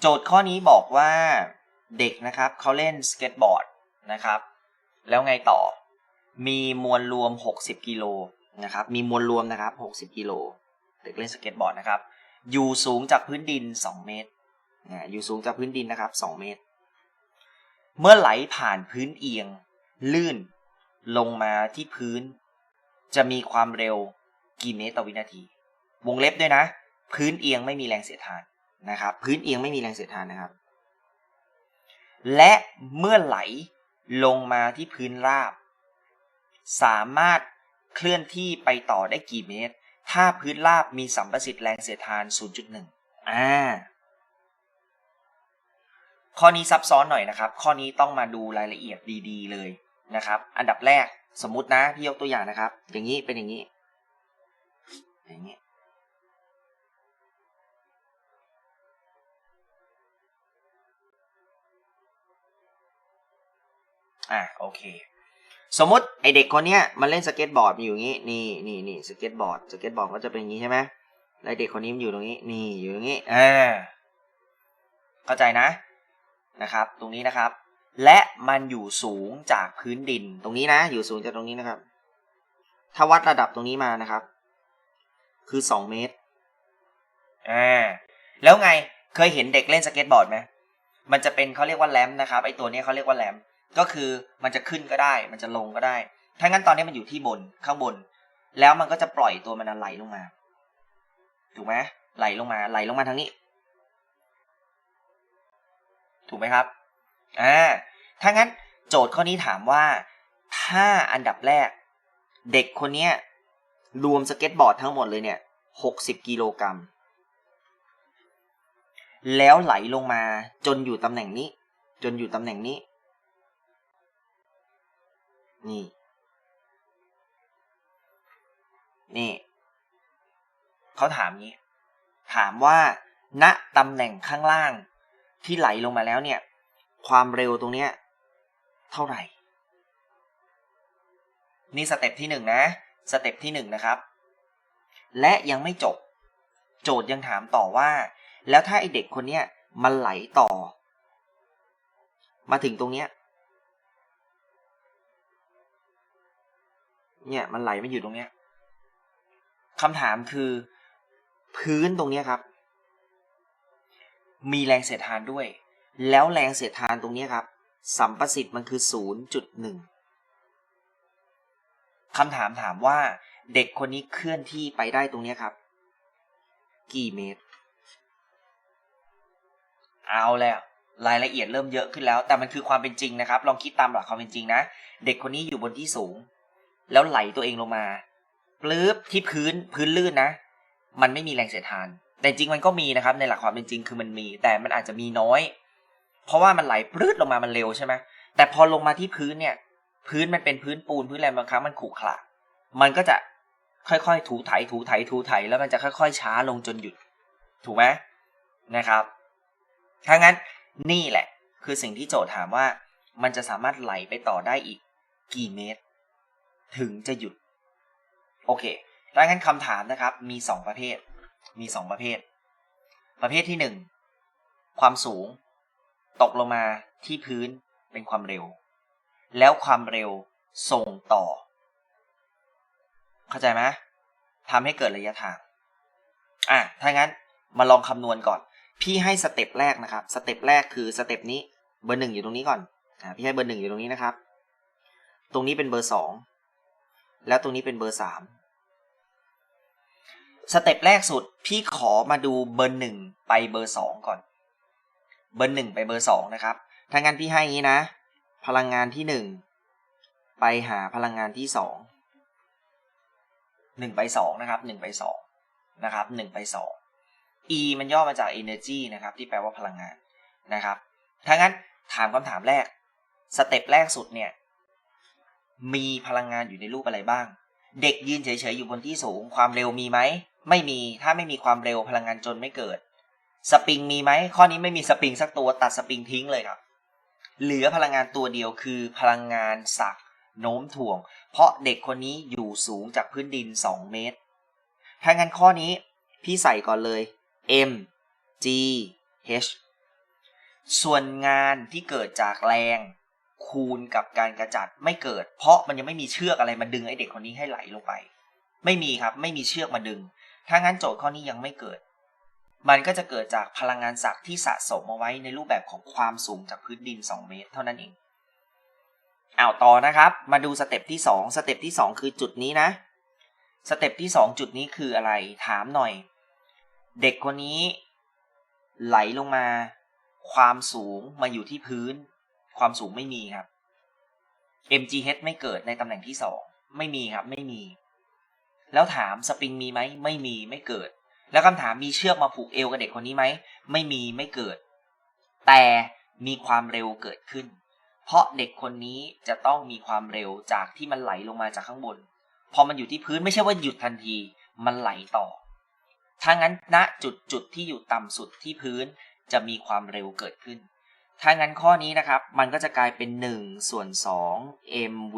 โจทย์ข้อนี้บอกว่าเด็กนะครับเขาเล่นสเก็ตบอร์ดนะครับ แล้วไงต่อ มีมวลรวม 60 กิโลนะครับ มีมวลรวมนะครับ 60 กิโลเด็กเล่นสเก็ตบอร์ดนะครับ อยู่สูงจากพื้นดิน 2 เมตรนะอยู่สูงจากพื้นดินนะครับ 2 เมตร เมื่อไหลผ่านพื้นเอียง ลื่นลงมาที่พื้น จะมีความเร็วกี่เมตรต่อวินาที วงเล็บด้วยนะ พื้นเอียงไม่มีแรงเสียดทาน นะครับ พื้นเอียงไม่มีแรงเสียดทานนะครับ และเมื่อไหลลงมาที่พื้นราบ สามารถเคลื่อนที่ไปต่อได้กี่เมตร ถ้าพื้นราบมีสัมประสิทธิ์แรงเสียดทาน 0.1 อ่า ข้อนี้ซับซ้อนหน่อยนะครับ ข้อนี้ต้องมาดูรายละเอียดดีๆ เลยนะครับ อันดับแรกสมมุตินะพี่ยกตัวอย่างนะครับ อย่างนี้เป็นอย่างนี้ อย่างนี้ อะโอเค สมมติไอเด็กคนเนี้ยมันเล่นสเก็ตบอร์ดมันอยู่อย่างนี้นี่นี่นี่สเก็ตบอร์ดสเก็ตบอร์ดก็จะเป็นอย่างนี้ใช่ไหมแล้วไอ้เด็กคนนี้มันอยู่ตรงนี้นี่อยู่ตรงนี้อ่าเข้าใจนะนะครับ ตรงนี้นะครับ และมันอยู่สูงจากพื้นดินตรงนี้นะ อยู่สูงจากตรงนี้นะครับ ถ้าวัดระดับตรงนี้มานะครับ คือสองเมตรอ่าแล้วไงเคยเห็นเด็กเล่นสเก็ตบอร์ดไหมมันจะเป็นเขาเรียกว่าแรมนะครับไอตัวนี้เขาเรียกว่าแรม ก็คือมันจะขึ้นก็ได้ มันจะลงก็ได้ ถ้างั้นตอนนี้มันอยู่ที่บนข้างบน แล้วมันก็จะปล่อยตัวมันไหลลงมา ถูกไหมไหลลงมา ไหลลงมาทางนี้ ถูกไหมครับ อ่า ถ้างั้นโจทย์ข้อนี้ถามว่า ถ้าอันดับแรก เด็กคนเนี้ยรวมสเก็ตบอร์ดทั้งหมดเลยเนี่ยหกสิบกิโลกรัม แล้วไหลลงมาจนอยู่ตำแหน่งนี้ จนอยู่ตำแหน่งนี้ นี่ นี่ เขาถามงี้ ถามว่า ณตำแหน่งข้างล่างที่ไหลลงมาแล้วเนี่ย ความเร็วตรงเนี้ย เท่าไหร่ นี่สเต็ปที่หนึ่งนะ สเต็ปที่หนึ่งนะครับ และยังไม่จบ โจทย์ยังถามต่อว่า แล้วถ้าไอเด็กคนเนี้ยมันไหลต่อ มาถึงตรงเนี้ย เนี่ย มันไหลมาอยู่ตรงเนี้ยคำถามคือพื้นตรงเนี้ยครับ มีแรงเสียดทานด้วย แล้วแรงเสียดทานตรงเนี้ยครับ สัมประสิทธิ์มันคือ0.1คำถามถามว่าเด็กคนนี้เคลื่อนที่ไปได้ตรงเนี้ยครับ กี่เมตร เอาแล้ว รายละเอียดเริ่มเยอะขึ้นแล้ว แต่มันคือความเป็นจริงนะครับ ลองคิดตามหลักความเป็นจริงนะ เด็กคนนี้อยู่บนที่สูง แล้วไหลตัวเองลงมาปลื้บที่พื้นพื้นลื่นนะ มันไม่มีแรงเสียดทาน แต่จริงมันก็มีนะครับ ในหลักความเป็นจริงคือมันมี แต่มันอาจจะมีน้อย เพราะว่ามันไหลปลื้ดลงมามันเร็วใช่ไหมแต่พอลงมาที่พื้นเนี่ย พื้นมันเป็นพื้นปูนพื้นอะไรบางครั้งมันขรุขระมันก็จะค่อยๆ ถูไถถูไถถูไถแล้วมันจะค่อย ๆ ช้าลงจนหยุด ถูกไหมนะครับถ้างั้นนี่แหละ คือสิ่งที่โจทย์ถามว่า มันจะสามารถไหลไปต่อได้อีกกี่เมตร ถึงจะหยุด โอเคดังนั้นคำถามนะครับ มีสองประเภท มีสองประเภท ประเภทที่หนึ่งความสูง ตกลงมาที่พื้นเป็นความเร็ว แล้วความเร็วส่งต่อ เข้าใจไหมทำให้เกิดระยะทาง อะ ถ้างั้นมาลองคำนวณก่อน พี่ให้สเต็ปแรกนะครับ สเต็ปแรกคือสเต็ปนี้ เบอร์หนึ่งอยู่ตรงนี้ก่อน อะพี่ให้เบอร์หนึ่งอยู่ตรงนี้นะครับ ตรงนี้เป็นเบอร์สอง แล้วตรงนี้เป็นเบอร์สามสเต็ปแรกสุดพี่ขอมาดูเบอร์หนึ่งไปเบอร์สองก่อน เบอร์หนึ่งไปเบอร์สองนะครับถ้างั้นพี่ให้อย่างนี้นะ พลังงานที่หนึ่งไปหาพลังงานที่สองหนึ่งไปสองนะครับหนึ่งไปสองนะครับหนึ่งไปสอง E มันย่อมาจาก energy นะครับ ที่แปลว่าพลังงานนะครับถ้างั้นถามคำถามแรก สเต็ปแรกสุดเนี่ย มีพลังงานอยู่ในรูปอะไรบ้าง เด็กยืนเฉยๆอยู่บนที่สูง ความเร็วมีไหม ไม่มี ถ้าไม่มีความเร็วพลังงานจนไม่เกิด สปริงมีไหม ข้อนี้ไม่มีสปริงสักตัวตัดสปริงทิ้งเลยครับ เหลือพลังงานตัวเดียวคือพลังงานสักโน้มถ่วง เพราะเด็กคนนี้อยู่สูงจากพื้นดิน 2 เมตร ถ้างั้นข้อนี้พี่ใส่ก่อนเลย m g h ส่วนงานที่เกิดจากแรง คูณกับการกระจัดไม่เกิด เพราะมันยังไม่มีเชือกอะไรมาดึงไอเด็กคนนี้ให้ไหลลงไป ไม่มีครับ ไม่มีเชือกมาดึง ถ้างั้นโจทย์ข้อนี้ยังไม่เกิด มันก็จะเกิดจากพลังงานศักที่สะสมเอาไว้ในรูปแบบของความสูงจากพื้นดิน 2 เมตร เท่านั้นเองเอาต่อนะครับ มาดูสเต็ปที่ 2 สเต็ปที่ 2 คือจุดนี้นะ สเต็ปที่ 2 จุดนี้คืออะไร ถามหน่อย เด็กคนนี้ ไหลลงมา ความสูงมาอยู่ที่พื้น ความสูงไม่มีครับ MGH ไม่เกิดในตำแหน่งที่2ไม่มีครับ ไม่มี แล้วถามสปริงมีไหมไม่มีไม่เกิด แล้วคำถามมีเชือกมาผูกเอวกับเด็กคนนี้ไหมไม่มีไม่เกิด แต่มีความเร็วเกิดขึ้น เพราะเด็กคนนี้จะต้องมีความเร็วจากที่มันไหลลงมาจากข้างบน พอมันอยู่ที่พื้นไม่ใช่ว่าหยุดทันที มันไหลต่อ ถ้างั้นณจุดจุดที่อยู่ต่ำสุดที่พื้นจะมีความเร็วเกิดขึ้น ถ้างั้นข้อนี้นะครับ มันก็จะกลายเป็น 1 ส่วน 2 mv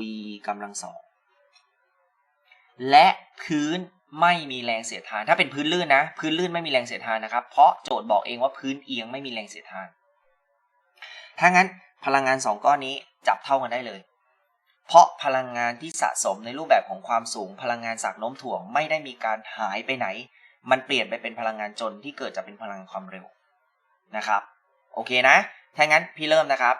กำลังสองและพื้นไม่มีแรงเสียดทาน ถ้าเป็นพื้นลื่นนะ พื้นลื่นไม่มีแรงเสียดทานนะครับ เพราะโจทย์บอกเองว่าพื้นเอียงไม่มีแรงเสียดทาน ถ้างั้นพลังงาน 2 ก้อนนี้จับเท่ากันได้เลย เพราะพลังงานที่สะสมในรูปแบบของความสูง พลังงานจากโน้มถ่วงไม่ได้มีการหายไปไหน มันเปลี่ยนไปเป็นพลังงานจนที่เกิดจากเป็นพลังงานความเร็วนะครับ โอเคนะ ถ้างั้นพี่เริ่มนะครับ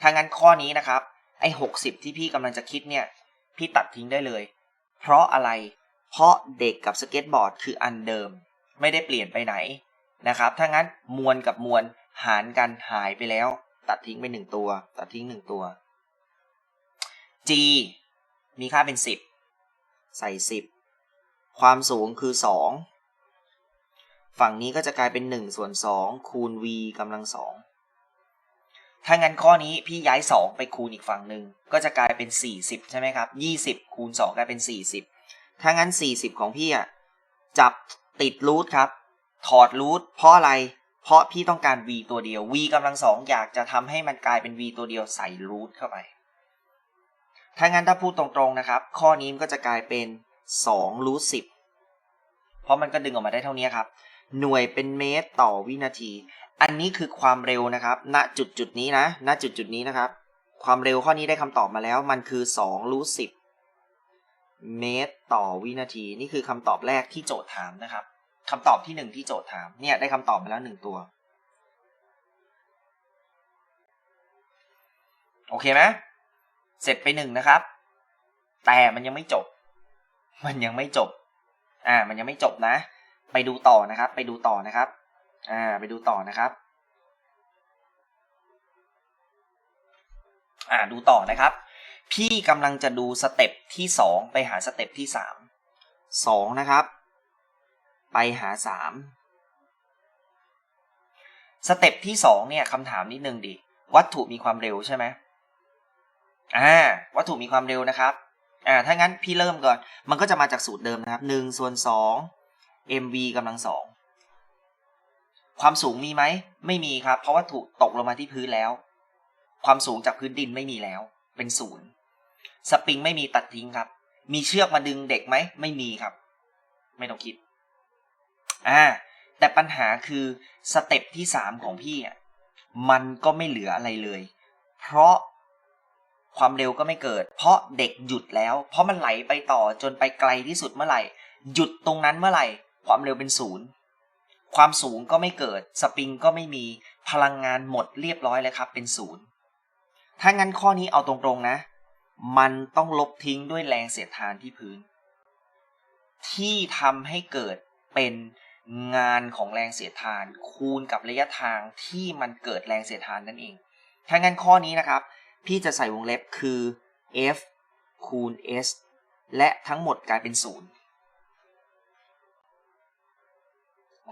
ถ้างั้นข้อนี้นะครับ ไอ้หกสิบที่พี่กำลังจะคิดเนี่ย พี่ตัดทิ้งได้เลย เพราะอะไร เพราะเด็กกับสเก็ตบอร์ดคืออันเดิม ไม่ได้เปลี่ยนไปไหนนะครับ ถ้างั้นมวลกับมวลหารกันหายไปแล้ว ตัดทิ้งไปหนึ่งตัว ตัดทิ้งหนึ่งตัว G มีค่าเป็นสิบใส่สิบความสูงคือสองฝั่งนี้ก็จะกลายเป็น1ส่วน2คูณ v กำลังสอง ถ้างั้นข้อนี้พี่ย้าย 2 ไปคูณอีกฝั่งหนึ่งก็จะกลายเป็น 40 ใช่ไหมครับ 20 คูณ 2 กลายเป็น 40 ถ้างั้น 40 ของพี่อะจับติดรูทครับ ถอดรูทเพราะอะไร เพราะพี่ต้องการ v ตัวเดียว v กำลังสองอยากจะทำให้มันกลายเป็น v ตัวเดียวใส่รูทเข้าไป ถ้างั้นถ้าพูดตรงๆนะครับ ข้อนี้มันก็จะกลายเป็น2รูท10 เพราะมันก็ดึงออกมาได้เท่านี้ครับ หน่วยเป็นเมตรต่อวินาที อันนี้คือความเร็วนะครับ ณจุดจุดนี้นะ ณจุดจุดนี้นะครับ ความเร็วข้อนี้ได้คำตอบมาแล้ว มันคือ2รูท10เมตรต่อวินาที นี่คือคำตอบแรกที่โจทย์ถามนะครับคำตอบที่หนึ่งที่โจทย์ถาม เนี่ยได้คำตอบมาแล้วหนึ่งตัว โอเคไหมเสร็จไปหนึ่งนะครับ แต่มันยังไม่จบ มันยังไม่จบ อ่า มันยังไม่จบนะ ไปดูต่อนะครับ ไปดูต่อนะครับ อ่าไปดูต่อนะครับ อ่าดูต่อนะครับ พี่กำลังจะดูสเต็ปที่สองไปหาสเต็ปที่สามสองนะครับ ไปหาสามสเต็ปที่สองเนี่ยคำถามนิดนึงดิวัตถุมีความเร็วใช่ไหมอ่าวัตถุมีความเร็วนะครับอ่าถ้างั้นพี่เริ่มก่อน มันก็จะมาจากสูตรเดิมนะครับหนึ่งส่วนสอง mv กำลังสอง ความสูงมีไหม ไม่มีครับ เพราะว่าถูกตกลงมาที่พื้นแล้ว ความสูงจากพื้นดินไม่มีแล้ว เป็นศูนย์สปริงไม่มีตัดทิ้งครับ มีเชือกมาดึงเด็กไหม ไม่มีครับ ไม่ต้องคิด อ่า แต่ปัญหาคือสเต็ปที่สามของพี่อะมันก็ไม่เหลืออะไรเลย เพราะความเร็วก็ไม่เกิด เพราะเด็กหยุดแล้ว เพราะมันไหลไปต่อจนไปไกลที่สุดเมื่อไหร่ หยุดตรงนั้นเมื่อไหร่ ความเร็วเป็นศูนย์ ความสูงก็ไม่เกิด สปริงก็ไม่มีพลังงานหมดเรียบร้อยเลยครับ เป็นศูนย์ถ้างั้นข้อนี้เอาตรงๆนะ มันต้องลบทิ้งด้วยแรงเสียดทานที่พื้น ที่ทำให้เกิดเป็นงานของแรงเสียดทาน คูณกับระยะทางที่มันเกิดแรงเสียดทานนั่นเอง ถ้างั้นข้อนี้นะครับ พี่จะใส่วงเล็บคือ f คูณ s และทั้งหมดกลายเป็นศูนย์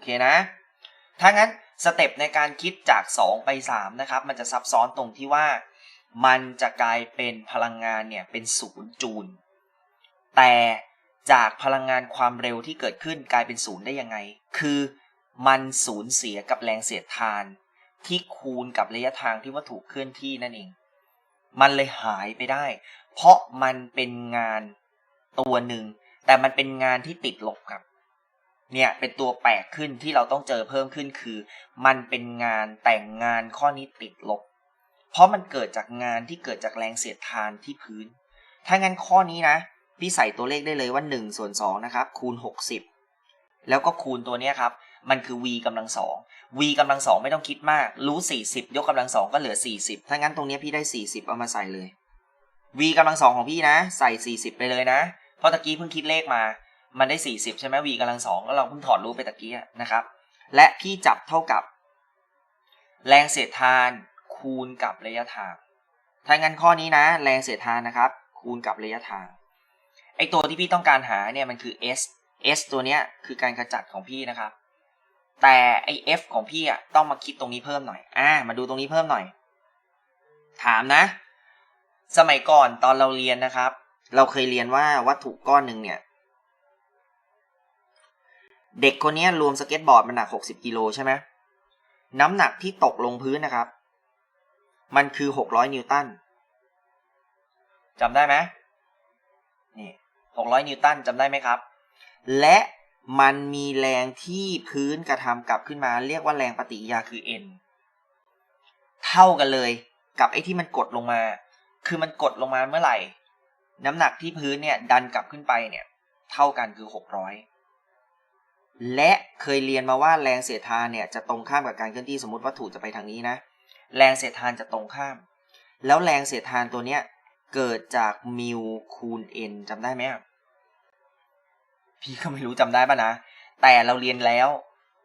เคนะถ้างั้นสเต็ปในการคิดจาก 2 ไป 3 นะครับ มันจะซับซ้อนตรงที่ว่า มันจะกลายเป็นพลังงานเนี่ยเป็นศูนย์จูลแต่จากพลังงานความเร็วที่เกิดขึ้นกลายเป็นศูนย์ได้ยังไง คือมันสูญเสียกับแรงเสียดทาน ที่คูณกับระยะทางที่วัตถุเคลื่อนที่นั่นเอง มันเลยหายไปได้ เพราะมันเป็นงานตัวหนึ่ง แต่มันเป็นงานที่ติดลบครับ เนี่ยเป็นตัวแปลกขึ้นที่เราต้องเจอเพิ่มขึ้นคือ มันเป็นงานแต่งงานข้อนี้ติดลบ เพราะมันเกิดจากงานที่เกิดจากแรงเสียดทานที่พื้น ถ้างั้นข้อนี้นะ พี่ใส่ตัวเลขได้เลยว่า1ส่วน2นะครับคูณ 60 แล้วก็คูณตัวนี้ครับ มันคือ v กำลังสอง v กำลังสองไม่ต้องคิดมาก รู้ 40 ยกกำลังสองก็เหลือ 40 ถ้างั้นตรงนี้พี่ได้ 40 เอามาใส่เลย v กำลังสองของพี่นะ ใส่ 40 ไปเลยนะ เพราะตะกี้เพิ่งคิดเลขมา มันได้ 40 ใช่ไหม v กำลังสองแล้วเราเพิ่งถอดรูปไปตะกี้อะนะครับ และพี่จับเท่ากับ แรงเสียดทานคูณกับระยะทาง ถ้างั้นข้อนี้นะ แรงเสียดทานนะครับ คูณกับระยะทาง ไอตัวที่พี่ต้องการหาเนี่ยมันคือ s s ตัวเนี้ยคือการขจัดของพี่นะครับ แต่ไอ f ของพี่อะต้องมาคิดตรงนี้เพิ่มหน่อย อ่า มาดูตรงนี้เพิ่มหน่อย ถามนะ สมัยก่อนตอนเราเรียนนะครับ เราเคยเรียนว่าวัตถุก้อนหนึ่งเนี่ย เด็กคนนี้รวมสเก็ตบอร์ดมันหนัก60กิโลใช่ไหมน้ำหนักที่ตกลงพื้นนะครับ มันคือ600นิวตันจำได้ไหมนี่600นิวตันจำได้ไหมครับ และมันมีแรงที่พื้นกระทำกลับขึ้นมา เรียกว่าแรงปฏิกิริยาคือ n เท่ากันเลยกับไอ้ที่มันกดลงมา คือมันกดลงมาเมื่อไหร่ น้ำหนักที่พื้นเนี่ยดันกลับขึ้นไปเนี่ย เท่ากันคือ600 และเคยเรียนมาว่าแรงเสียดทานเนี่ยจะตรงข้ามกับการเคลื่อนที่สมมติวัตถุจะไปทางนี้นะ แรงเสียดทานจะตรงข้าม แล้วแรงเสียดทานตัวเนี้ยเกิดจากมิวคูณ n จำได้ไหมพี่ก็ไม่รู้จำได้ปะนะ แต่เราเรียนแล้ว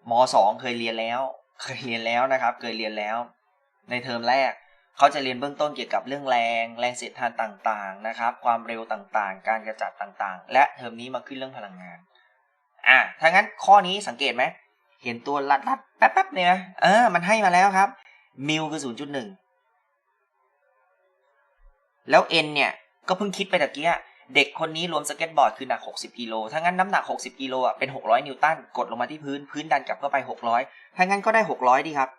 มสองเคยเรียนแล้ว เคยเรียนแล้วนะครับ เคยเรียนแล้ว ในเทอมแรกเขาจะเรียนเบื้องต้นเกี่ยวกับเรื่องแรง แรงเสียดทานต่างๆนะครับ ความเร็วต่างๆ การกระจัดต่างๆ และเทอมนี้มาขึ้นเรื่องพลังงาน อะถ้างั้นข้อนี้สังเกตไหม เห็นตัวลัดลัดๆแป๊บเนี่ย เออ มันให้มาแล้วครับ มิวคือ0.1แล้ว n เนี่ย ก็เพิ่งคิดไปตะกี้เด็กคนนี้รวมสเก็ตบอร์ดคือหนัก 60กิโล ถ้างั้นน้ำหนัก 60กิโลอะเป็น 600 นิวตัน กดลงมาที่พื้น พื้นดันกลับเข้าไป 600 ถ้างั้นก็ได้ 600 ดีครับ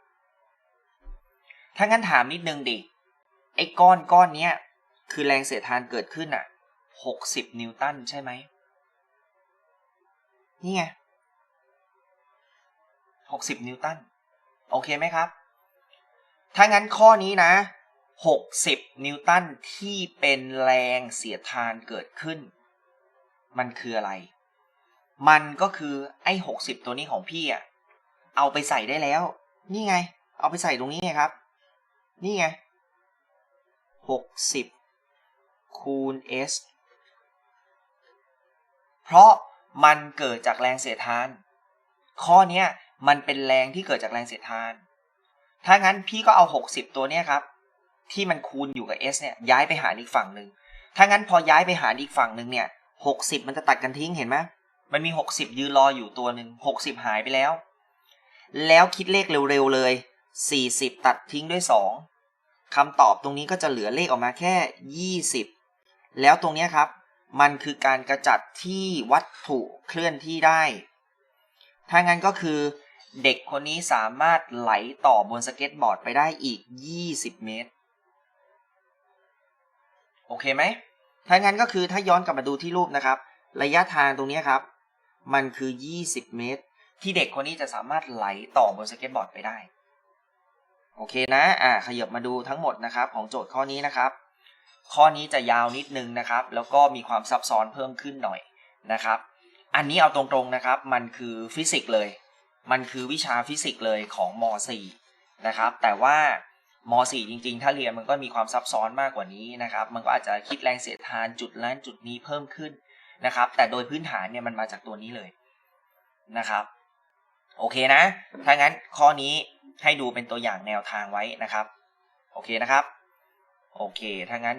ถ้างั้นถามนิดนึงดิ ไอ้ก้อนก้อนเนี้ย คือแรงเสียดทานเกิดขึ้นอะ 60 นิวตันใช่ไหม นี่ไง60นิวตัน โอเคไหมครับ ถ้างั้นข้อนี้นะ60นิวตันที่เป็นแรงเสียดทานเกิดขึ้น มันคืออะไร มันก็คือไอ้60ตัวนี้ของพี่อะเอาไปใส่ได้แล้ว นี่ไง เอาไปใส่ตรงนี้ไงครับ นี่ไง60คูณ s เพราะ มันเกิดจากแรงเสียดทาน ข้อเนี้ยมันเป็นแรงที่เกิดจากแรงเสียดทาน ถ้างั้นพี่ก็เอา 60 ตัวเนี้ยครับ ที่มันคูณอยู่กับ s เนี่ยย้ายไปหารอีกฝั่งหนึ่งถ้างั้นพอย้ายไปหารอีกฝั่งหนึ่งเนี่ย60 มันจะตัดกันทิ้งเห็นไหมมันมี 60 ยืนรออยู่ตัวหนึ่ง60 หายไปแล้ว แล้วคิดเลขเร็วๆเลย 40 ตัดทิ้งด้วย 2คำตอบตรงนี้ก็จะเหลือเลขออกมาแค่ 20 แล้วตรงนี้ครับ มันคือการกระจัดที่วัตถุเคลื่อนที่ได้ ถ้างั้นก็คือเด็กคนนี้สามารถไหลต่อบนสเก็ตบอร์ดไปได้อีก 20 เมตร โอเคไหม ถ้างั้นก็คือถ้าย้อนกลับมาดูที่รูปนะครับ ระยะทางตรงนี้ครับ มันคือ 20 เมตร ที่เด็กคนนี้จะสามารถไหลต่อบนสเก็ตบอร์ดไปได้ โอเคนะ อ่า ขยับมาดูทั้งหมดนะครับ ของโจทย์ข้อนี้นะครับ ข้อนี้จะยาวนิดนึงนะครับ แล้วก็มีความซับซ้อนเพิ่มขึ้นหน่อยนะครับ อันนี้เอาตรงๆนะครับ มันคือฟิสิกส์เลย มันคือวิชาฟิสิกส์เลยของม .4 นะครับ แต่ว่าม .4 จริงๆ ถ้าเรียนมันก็มีความซับซ้อนมากกว่านี้นะครับ มันก็อาจจะคิดแรงเสียดทานจุดนั้นจุดนี้เพิ่มขึ้นนะครับ แต่โดยพื้นฐานเนี่ยมันมาจากตัวนี้เลยนะครับ โอเคนะ ถ้างั้นข้อนี้ให้ดูเป็นตัวอย่างแนวทางไว้นะครับ โอเคนะครับ โอเค ถ้างั้น